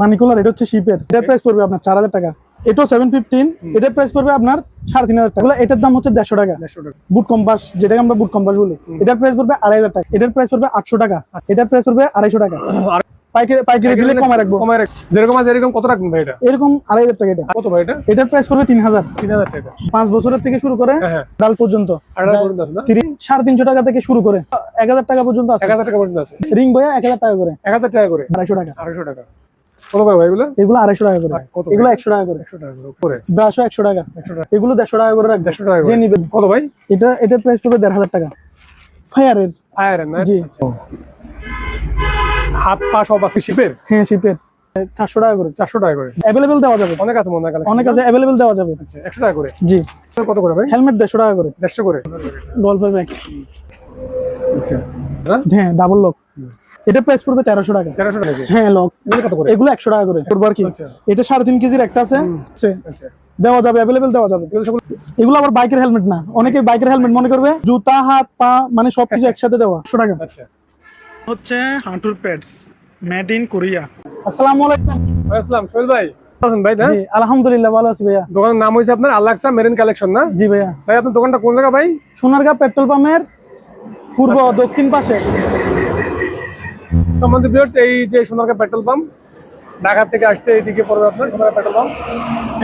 বানিকুলার এটা হচ্ছে শিপের এটার প্রাইস পড়বে আপনার চার হাজার টাকা। এটাও সেভেন ফিফটিন এটার প্রাইস পড়বে আপনার সাড়ে তিন হাজার টাকা। এটার দাম হচ্ছে দেড়শো টাকা। দেড়শো টাকা। বুট কম্পাস যেটাকে আমরা বুট কম্পাস বলি এটার প্রাইস পড়বে আড়াই হাজার টাকা। এটার প্রাইস পড়বে আটশো টাকা। এটার প্রাইস পড়বে আড়াইশো টাকা। পাইকারি পাইকারি দিলে কমে রাখব। কমায় রাখ যেরকম আছে এরকম কত রাখবেন ভাই এটা? এরকম আড়াই হাজার টাকা এটা। কত ভাই এটা? এটার প্রাইস পড়বে তিন হাজার। তিন হাজার টাকা। পাঁচ বছরের থেকে শুরু করে হ্যাঁ হ্যাঁ। ডাল পর্যন্ত। সাড়ে তিনশো টাকা থেকে শুরু করে। এক হাজার টাকা পর্যন্ত আছে। এক হাজার টাকা পর্যন্ত আছে। রিং বয়া এক হাজার টাকা করে। এক হাজার টাকা করে। আড়াইশো টাকা। আড়াইশো টাকা। কত এগুলো? এগুলো আড়াইশো টাকা করে। এগুলো একশো টাকা করে। একশো টাকা করে উপরে? ব্রাশও একশো টাকা। একশো টাকা। এগুলো দেড়শো টাকা করে দেড়শো টাকা যে করে নিবে। কত ভাই? এটা এটার প্রাইস পড়বে দেড় হাজার টাকা। ফায়ারের ফায়ার না? জি। আচ্ছা। হাত পা সব আছে শিপের হ্যাঁ শিপের চারশো টাকা করে। চারশো টাকা করে। অ্যাভেলেবেল দেওয়া যাবে। অনেক আছে মনে হয় অনেক আছে অ্যাভেলেবেল দেওয়া যাবে। আচ্ছা একশো টাকা করে? জি। কত করে ভাই? হেলমেট দেড়শো টাকা করে। দেড়শো করে। গল্পের ব্যাগ আচ্ছা। হ্যাঁ হ্যাঁ ডাবল লক এটা প্রাইস পড়বে তেরোশো টাকা। তেরোশো টাকা হ্যাঁ লক। এগুলো কত করে? এগুলো একশো টাকা করে। করব আর কি? আচ্ছা। এটা সাড়ে তিন কেজির একটা আছে। আচ্ছা। দেওয়া যাবে অ্যাভেলেবেল দেওয়া যাবে। এগুলো আবার বাইকের হেলমেট না। অনেকে বাইকের হেলমেট মনে করবে জুতা হাত পা মানে সবকিছু একসাথে দেওয়া। একশো টাকা। আচ্ছা। হচ্ছে হাঁটুর প্যাডস মেড ইন কোরিয়া আসসালামু আলাইকুম। আসসালাম সোহেল ভাই। আছেন ভাই জি আলহামদুলিল্লাহ ভালো আছি ভাইয়া। দোকানের নাম হয়েছে আপনার আলাক্সা মেরিন কালেকশন না? জি ভাইয়া। ভাই আপনার দোকানটা কোন জায়গা ভাই? সোনারগাঁ পেট্রোল পাম্পের পূর্ব দক্ষিণ পাশে। সম্বন্ধে ভিউয়ার্স এই যে সোনারগাঁ পেট্রোল পাম্প ঢাকা থেকে আসতে এইদিকে পড়বে আপনার সোনারগাঁ পেট্রোল পাম্প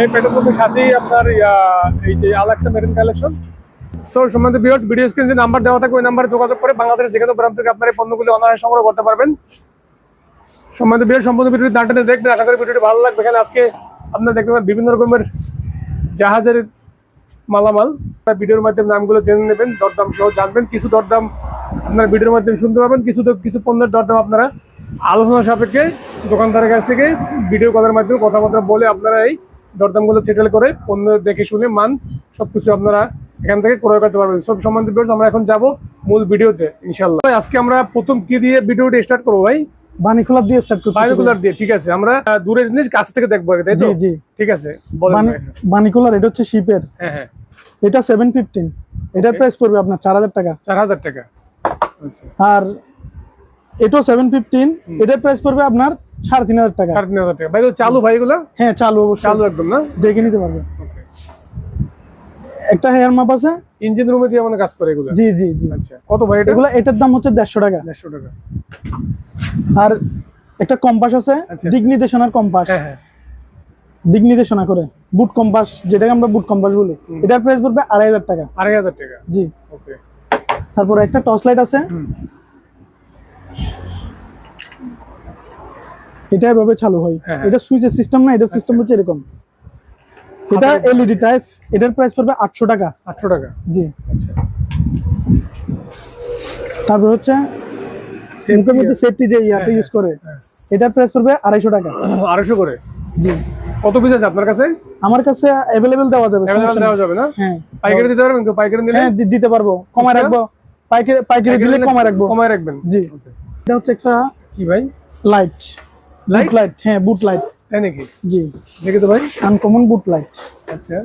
এই পেট্রোল পাম্পের সাথেই আপনার এই যে আলাক্সা মেরিন কালেকশন সো সম্বন্ধে ভিউয়ার্স ভিডিও স্ক্রিন যে নাম্বার দেওয়া থাকে ওই নাম্বারে যোগাযোগ করে বাংলাদেশের যে কোনো প্রান্ত থেকে আপনার এই পণ্যগুলি অনায়াসে সংগ্রহ করতে পারবেন। সম্বন্ধে ভিউয়ার্স সম্বন্ধে ভিডিওটি দাঁড়াতে দেখবেন। আশা করি ভিডিওটি ভালো লাগবে। এখানে আজকে আপনারা দেখতে পাবেন বিভিন্ন রকমের জাহাজের মালামাল। ভিডিওর মাধ্যমে নামগুলো জেনে নেবেন, দরদাম সহ জানবেন। কিছু দরদাম আপনারা ভিডিওর মাধ্যমে শুনতে পাবেন। কিছু তো- কিছু পণ্যের দরদাম আপনারা আলোচনা সাপেক্ষে দোকানদারের কাছ থেকে ভিডিও কলের মাধ্যমে কথাবার্তা বলে আপনারা এই দরদামগুলো সেটেল করে পণ্য দেখে শুনে মান সবকিছু আপনারা এখান থেকে ক্রয় করতে পারবেন। সব সম্বন্ধে আমরা এখন যাব মূল ভিডিওতে ইনশাল্লাহ আজকে আমরা প্রথম কি দিয়ে ভিডিওটি স্টার্ট করব ভাই? বানিখোলা দিয়ে স্টার্ট করতে বাইনোকুলার দিয়ে ঠিক আছে। আমরা আহ, দূরে জিনিস কাছ থেকে দেখব তাই তো? জি ঠিক আছে বানিকুলার এটা হচ্ছে শিপের হ্যাঁ হ্যাঁ। এটা সেভেন ফিফটিন এটার প্রাইস পড়বে আপনার চার হাজার টাকা। চার হাজার টাকা। আর এটাও সেভেন ফিফটিন এটার প্রাইস পড়বে আপনার সাড়ে তিন হাজার টাকা। সাড়ে তিন হাজার টাকা। ভাই চালু ভাই এগুলো? হ্যাঁ চালু অবশ্যই। চালু একদম না? দেখে নিতে পারবে একটা হেয়ার মাপ আছে? ইঞ্জিন রুমে দিয়ে মানে কাজ করে এগুলো? জি জি জি। আচ্ছা। কত ভাই এটা? এগুলো এটার দাম হচ্ছে দেড়শো টাকা। দেড়শো টাকা। আর একটা কম্পাস আছে আচ্ছা। দিক নির্দেশনার কম্পাস। হ্যাঁ হ্যাঁ। দিক নির্দেশনা করে বুট কম্পাস যেটাকে আমরা বুট কম্পাস বলি। এটার প্রাইস পড়বে আড়াই হাজার টাকা। আড়াই হাজার টাকা। জি। ওকে। তারপরে একটা টর্চ লাইট আছে। এটা এভাবে চালু হয়। হ্যাঁ, হ্যাঁ। এটা সুইচের সিস্টেম না এটা সিস্টেম হচ্ছে এরকম। এটা এলইডি টাইপ এটার প্রাইস পড়বে আটশো টাকা। আটশো টাকা? জি। আচ্ছা। তারপর হচ্ছে মুখের মধ্যে সেফটি যে ইয়াতে ইউজ করে এটার প্রাইস পড়বে আড়াইশো টাকা। আড়াইশো করে? জি। কত পিস আছে আপনার কাছে? আমার কাছে অ্যাভেলেবেল দেওয়া যাবে সমস্যা দেওয়া যাবে না? হ্যাঁ। পাইকারি দিতে পারবেন কেউ? পাইকারি নিলে? হ্যাঁ দিতে পারব। কমায় রাখব। পাইকারি পাইকারি দিলে কমায় রাখব। কমায় রাখবেন? জি। এটা হচ্ছে একটা কি ভাই? লাইট লাইট লাইট হ্যাঁ বুট লাইট তাই নাকি? জি। দেখি তো ভাই। আনকমন বুট লাইট আচ্ছা।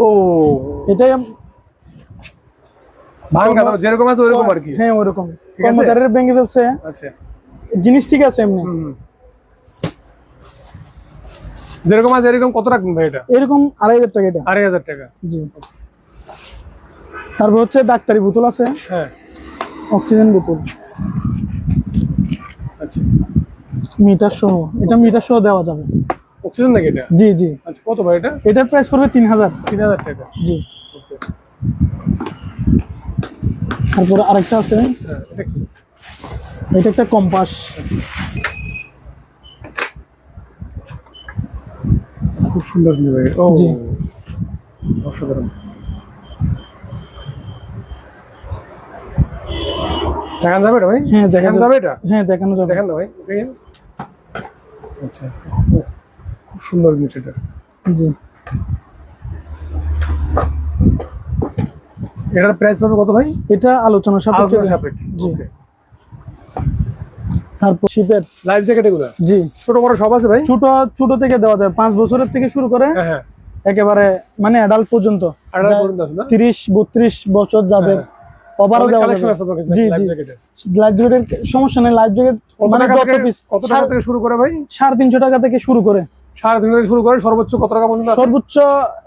ও। এটাই ভাঙা দাও যেরকম আছে ওরকম আর কি। হ্যাঁ ওরকম? কর্মচারীর ভেঙে ফেলছে। আচ্ছা। জিনিস ঠিক আছে এমনি। যেরকম আছে এরকম কত রাখবেন ভাই এটা? এরকম আড়াই হাজার টাকা এটা। আড়াই হাজার টাকা। জি। তারপর হচ্ছে ডাক্তারি বোতল আছে। হ্যাঁ। অক্সিজেন বোতল। আচ্ছা। মিটার সহ। এটা মিটার সহ দেওয়া যাবে। অক্সিজেন নাকি এটা? জি জি। আচ্ছা কত ভাই এটা? এটার প্রাইস পড়বে তিন হাজার। তিন হাজার টাকা। জি। তারপরে আরেকটা আছে। হ্যাঁ এটা একটা কম্পাস। খুব সুন্দর সুন্দর ও। অসাধারণ। দেখান যাবে এটা ভাই? হ্যাঁ দেখা দেখান যাবে। এটা? হ্যাঁ দেখানো যাবে। দেখান ভাই আচ্ছা। খুব সুন্দর জিনিস এটা। জি। এটার প্রাইস পাবে কত ভাই? এটা আলোচনা সাপেক্ষে। আলোচনা সাপেক্ষে জি। ওকে তারপর লাইফ জ্যাকেট এগুলো? জি। ছোট বড় সব আছে ভাই? ছোট ছোট থেকে দেওয়া যায়। পাঁচ বছরের থেকে শুরু করে হ্যাঁ হ্যাঁ। একেবারে মানে অ্যাডাল্ট পর্যন্ত। তিরিশ বত্রিশ বছর যাদের দেওয়া জি জি। জ্যাকেটের লাইফ জ্যাকেটের সমস্যা নেই লাইফ জ্যাকেট মানে টাকা থেকে পিস কত টাকা থেকে শুরু করে ভাই? সাড়ে তিনশো টাকা থেকে শুরু করে। সাড়ে তিন থেকে শুরু করে সর্বোচ্চ কত টাকা পর্যন্ত সর্বোচ্চ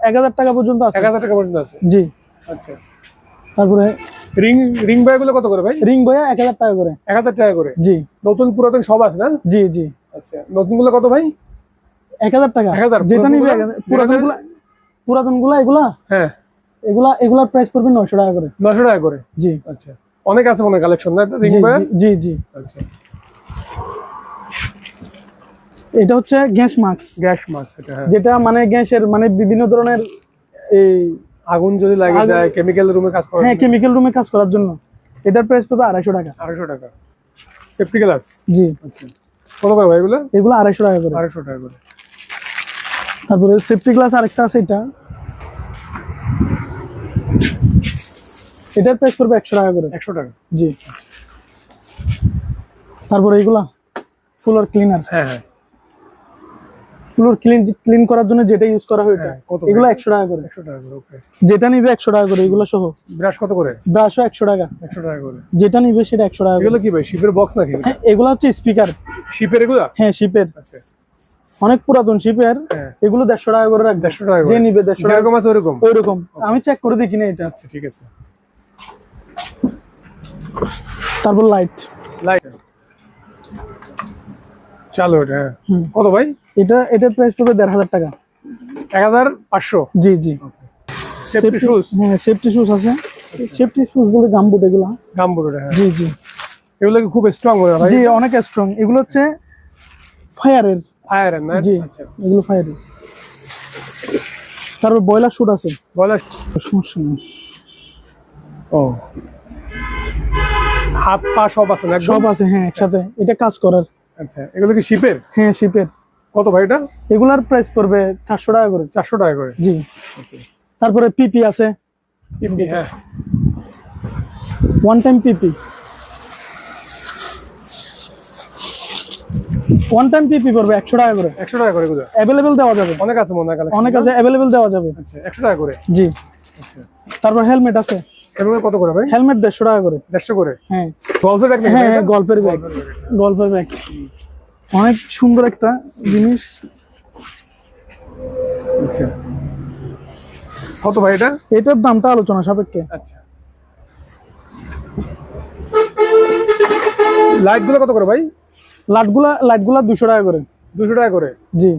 এক হাজার টাকা পর্যন্ত আছে। এক হাজার টাকা পর্যন্ত আছে? জি। আচ্ছা। তারপরে রিং রিংগুলো কত করে ভাই? রিং বয়া এক হাজার টাকা করে। এক হাজার টাকা করে? জি। নতুন পুরাতন সব আছে না? জি জি। আচ্ছা নতুনগুলো কত ভাই? এক হাজার টাকা। 1000 যেটা নিবে পুরাতনগুলা? পুরাতনগুলা পুরাতনগুলা এগুলা? হ্যাঁ। এগুলা এগুলার প্রাইস পড়বে নয়শো টাকা করে। নশো টাকা করে? জি। আচ্ছা অনেক আছে মনে কালেকশন না রিং বয়া জি, জি জি। আচ্ছা। এটা হচ্ছে গ্যাস মাস্ক। গ্যাস মাস্ক এটা হ্যাঁ। যেটা মানে গ্যাসের মানে বিভিন্ন ধরনের এই আগুন যদি লাগে যায় কেমিক্যাল রুমে কাজ করে হ্যাঁ কেমিক্যাল রুমে কাজ করার জন্য। এটার প্রাইস পড়বে আড়াইশো টাকা। আড়াইশো টাকা। সেফটি গ্লাস জি। আচ্ছা। কত ভাই এগুলো? এগুলো আড়াইশো টাকা করে। আড়াইশো টাকা করে। তারপরে সেফটি গ্লাস আরেকটা আছে এটা। এটার প্রাইস পড়বে একশো টাকা করে। একশো টাকা। জি। তারপরে এগুলা ফ্লোর ক্লিনার হ্যাঁ হ্যাঁ। ফ্লোর ক্লিন ক্লিন করার জন্য যেটা ইউজ করা হয় এটা। হ্যাঁ, এগুলো একশো টাকা করে। একশো টাকা করে ওকে যেটা নিবে একশো টাকা করে এগুলো সহ। ব্রাশ কত করে? ব্রাশও একশো টাকা। একশো টাকা করে। যেটা নিবে সেটা একশো টাকা করে। এগুলো কি ভাই শিপের বক্স নাকি হ্যাঁ এগুলো হচ্ছে স্পিকার শিপের এগুলো? হ্যাঁ শিপের। আচ্ছা। অনেক পুরাতন শিপের। হ্যাঁ। এগুলো দেড়শো টাকা করে রাখবে। দেড়শো টাকা যে নিবে দেড়শো টাকা আছে ওরকম? ওইরকম। আমি চেক করে দেখি না এটা। আচ্ছা ঠিক আছে। তারপর লাইট লাইট চালো এটা হ্যাঁ। কত ভাই? এটা এটার প্রাইস পড়বে দেড় হাজার টাকা। এক হাজার পাঁচশো? জি জি। সেফটি শুজ হ্যাঁ সেফটি শুজ আছে। সেফটি শুজ বলে গামবুট এগুলো। গাম্বুট হ্যাঁ। জি জি। এগুলো খুব স্ট্রং মনে হয় জি অনেক স্ট্রং এগুলো হচ্ছে ফায়ারের ফায়ার না? জি আচ্ছা। এগুলো ফায়ারের তারপর বয়লার শুট আছে। বলা সমস্যা নেই। ও। হাত পা সব আছে না সব আছে হ্যাঁ একসাথে। এটা কাজ করার। আচ্ছা এগুলো কি শিপের হ্যাঁ শিপের কত ভাই এটা? এগুলার প্রাইস পড়বে চারশো টাকা করে। চারশো টাকা করে? জি। তারপরে পিপি আছে। এমনি হ্যাঁ। One time PP one time PP পড়বে একশো টাকা করে। একশো টাকা করে অ্যাভেলেবেল দেওয়া যাবে। অনেক আছে মনে হয় অনেক আছে অ্যাভেলেবেল দেওয়া যাবে। আচ্ছা একশো টাকা করে? জি। আচ্ছা। তারপর হেলমেট আছে। এগুলো কত করে ভাই? হেলমেট দেড়শো টাকা করে। দেড়শো করে? হ্যাঁ। গল্পের ব্যাগ হ্যাঁ গল্পের ব্যাগ গল্পের ব্যাগ অনেক সুন্দর একটা জিনিস। আচ্ছা। কত ভাই এটা? এটার দামটা আলোচনা সাপেক্ষে। আচ্ছা। লাইটগুলো কত করে ভাই? লাইটগুলা লাইটগুলা দুশো টাকা করে। দুশো টাকা করে? জি।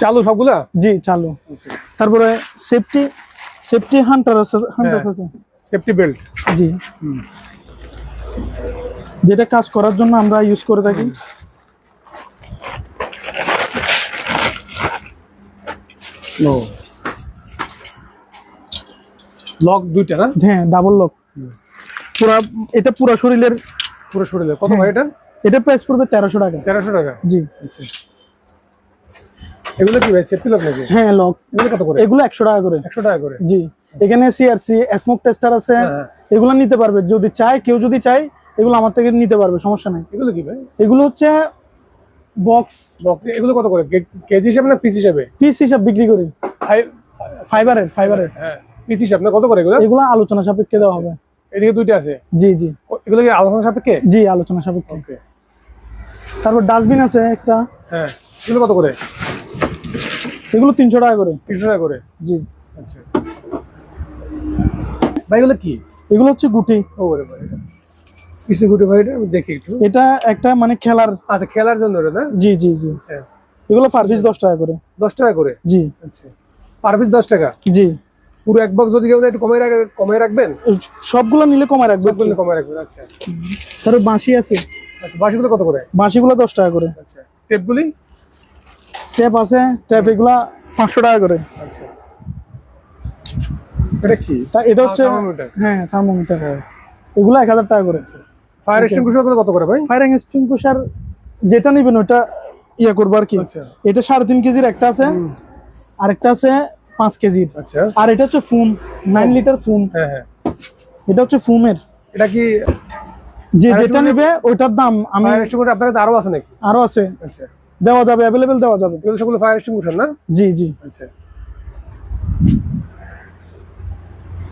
চালু সবগুলা? জি চালু। তারপরে সেফটি সেফটি হান্টার আছে হান্টার হ্যাঁ। আছে। সেফটি বেল্ট জি। যেটা কাজ করার জন্য আমরা ইউজ করে থাকি। লক দুইটা না? হ্যাঁ ডাবল লক পুরা এটা পুরা শরীরের পুরো শরীরে কত ভাই এটা? এটা প্রাইস পড়বে তেরোশো টাকা। তেরোশো টাকা? জি। আচ্ছা। এগুলো কি ভাই? সেফটি লক নাকি? হ্যাঁ লক। এগুলো কত করে? এগুলো একশো টাকা করে। একশো টাকা করে। জি। এখানে সিআরসি স্মোক টেস্টার আছে। হ্যাঁ। এগুলো নিতে পারবে। যদি চায় কেউ যদি চায় এগুলো আমার থেকে নিতে পারবে সমস্যা নাই। এগুলো কি ভাই? এগুলো হচ্ছে বক্স লক এগুলো কত করে? কেজি হিসাবে না পিস হিসাবে? পিস হিসাব বিক্রি করি। ফাইবারের ফাইবারের হ্যাঁ পিস হিসাব না কত করে এগুলো? এগুলো আলোচনা সাপেক্ষে দেওয়া হবে। এদিকে দুইটা আছে? জি জি। এগুলো কি আলোচনা সাপেক্ষে? জি আলোচনা সাপেক্ষে। ওকে তারপর ডাস্টবিন আছে একটা। হ্যাঁ এগুলো কত করে? এগুলো তিনশো টাকা করে। তিনশো টাকা করে? জি। আচ্ছা। ভাই এগুলো কি? এগুলো হচ্ছে গুটি। ও রে ভাই কিছু গুটি ভাই এটা আমি দেখি একটু। এটা একটা মানে খেলার আচ্ছা খেলার জন্য না? জি জি জি। আচ্ছা। এগুলো পার পিস দশ টাকা করে। দশ টাকা করে? জি। আচ্ছা। পার পিস দশ টাকা? জি। পুরো এক বক্স যদি কেউ একটু কমে রাখে কমে রাখবেন? সবগুলো নিলে কমায় রাখবে। সবগুলো কমে রাখবেন আচ্ছা। তারপর বাঁশি আছে। আচ্ছা বাসিগুলো কত করে? বাঁশিগুলো দশ টাকা করে। আচ্ছা। টেপগুলি? ট্যাপ আছে ট্যাপ এগুলা পাঁচশো টাকা করে। আচ্ছা। এটা কি? এটা হচ্ছে। হ্যাঁ থার্মোমিটার এগুলো এক হাজার টাকা করে। ফায়ার এক্সটিংগুইশারগুলো কত করে ভাই? ফায়ার এক্সটিংগুইশার যেটা নিবেন ওটা ইয়া করব আর কি। আচ্ছা। এটা সাড়ে তিন কেজির একটা আছে আরেকটা আছে পাঁচ কেজির। আচ্ছা। আর এটা হচ্ছে ফুম নাইন লিটার ফুম হ্যাঁ হ্যাঁ। এটা হচ্ছে ফুমের এটা কি যে যেটা নিবে ওইটার দাম আমি এক্সটিংগুইশার আরও আছে নাকি? আরও আছে। আচ্ছা। দেওয়া যাবে অ্যাভেলেবেল দেওয়া যাবে। এগুলো সবগুলো ফায়ার এক্সটিংগুইশার না? জি জি। আচ্ছা।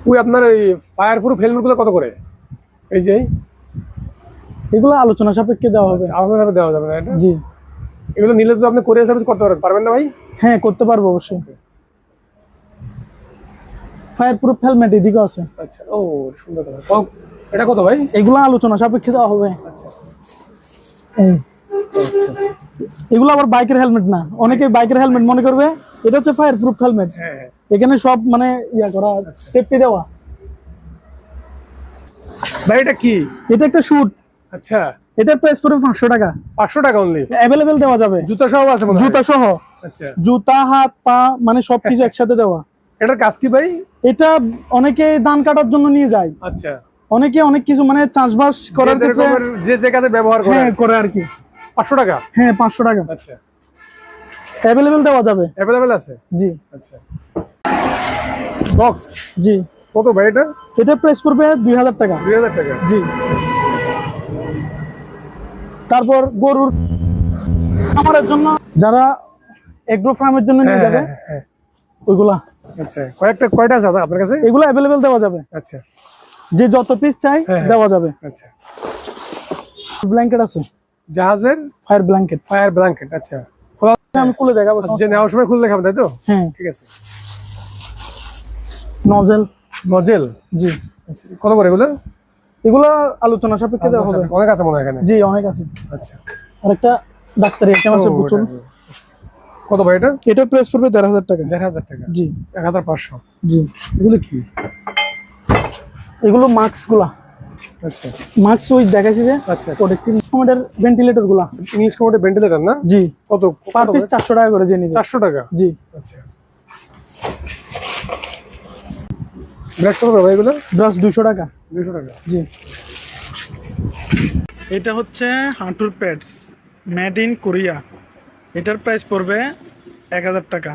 ওই আপনার ওই ফায়ার প্রুফ হেলমেটগুলো কত করে? এই যে? এগুলো আলোচনা সাপেক্ষে দেওয়া হবে। আলোচনা ভাবে দেওয়া যাবে না এটা? জি। এগুলো নিলে তো আপনি কোরিয়ার সার্ভিস করতে পারবেন পারবেন না ভাই? হ্যাঁ করতে পারব অবশ্যই। ফায়ার প্রুফ হেলমেট এদিকে আছে। আচ্ছা ও সুন্দর কথা। এটা কত ভাই? এগুলো আলোচনা সাপেক্ষে দেওয়া হবে। আচ্ছা। এই। এগুলো আবার বাইকের হেলমেট না। অনেকে বাইকের হেলমেট মনে করবে এটা হচ্ছে ফায়ার প্রুফ হেলমেট এখানে সব মানে ইয়া করা সেফটি দেওয়া। ভাই এটা কি? এটা একটা শুট আচ্ছা। এটা প্রাইস পড়বে পাঁচশো টাকা। পাঁচশো টাকা অনলি অ্যাভেলেবেল দেওয়া যাবে। জুতা সহ আছে মনে জুতা সহ। আচ্ছা। জুতা হাত পা মানে সবকিছু একসাথে দেওয়া। এটার কাজ কি ভাই? এটা অনেকে ধান কাটার জন্য নিয়ে যায়। আচ্ছা। অনেকে অনেক কিছু মানে চাষবাস করার ক্ষেত্রে যে যে কাজে ব্যবহার করে। হ্যাঁ করে আর কি। পাঁচশো টাকা? হ্যাঁ পাঁচশো টাকা। আচ্ছা। অ্যাভেলেবেল দেওয়া যাবে। অ্যাভেলেবেল আছে? জি। আচ্ছা। বক্স জি। কত ভাই এটা? এটা প্রাইস পড়বে দুই হাজার টাকা। দুই হাজার টাকা। জি। তারপর গরুর খামারের জন্য যারা এগ্রো ফার্মের জন্য নিয়ে হ্যাঁ, যাবে হ্যাঁ, হ্যাঁ। ওইগুলা। আচ্ছা কয়েকটা কয়টা আছে আপনার কাছে? এগুলো অ্যাভেলেবেল দেওয়া যাবে। আচ্ছা। যে যত পিস চাই। দেওয়া যাবে। আচ্ছা। ব্ল্যাঙ্কেট আছে। জাহাজের ফায়ার ব্ল্যাঙ্কেট ফায়ার ব্ল্যাঙ্কেট আচ্ছা। খোলা আমি খুলে দেখাবো যে নেওয়ার সময় খুলে দেখাবেন তাই তো? হ্যাঁ। ঠিক আছে। নজেল নজেল জি। আচ্ছা, কত করে এগুলো? এগুলো আলোচনা সাপেক্ষে দেওয়া হবে। অনেক আছে মনে হয় এখানে। জি অনেক আছে। আচ্ছা। আরেকটা ডাক্তারি আইটেম আছে এটা- আচ্ছা। কত ভাই এটা? এটা প্রাইস পড়বে দেড় হাজার টাকা। দেড় হাজার টাকা। জি। এক হাজার পাঁচশো। জি। এগুলো কি? এগুলো মাস্কগুলা আচ্ছা। মাস্ক দেখাইছি যে আচ্ছা ভেন্টিলেটরগুলা ইংলিশ ভেন্টিলেটর না? জি। কত পার পিস চারশো টাকা করে যে চারশো টাকা? জি। আচ্ছা। ব্রাশ কত ভাই এগুলো? ব্রাশ দুশো টাকা। দুশো টাকা। জি। এটা হচ্ছে হাঁটুর প্যাডস মেড ইন কোরিয়া এটার প্রাইস পড়বে এক হাজার টাকা।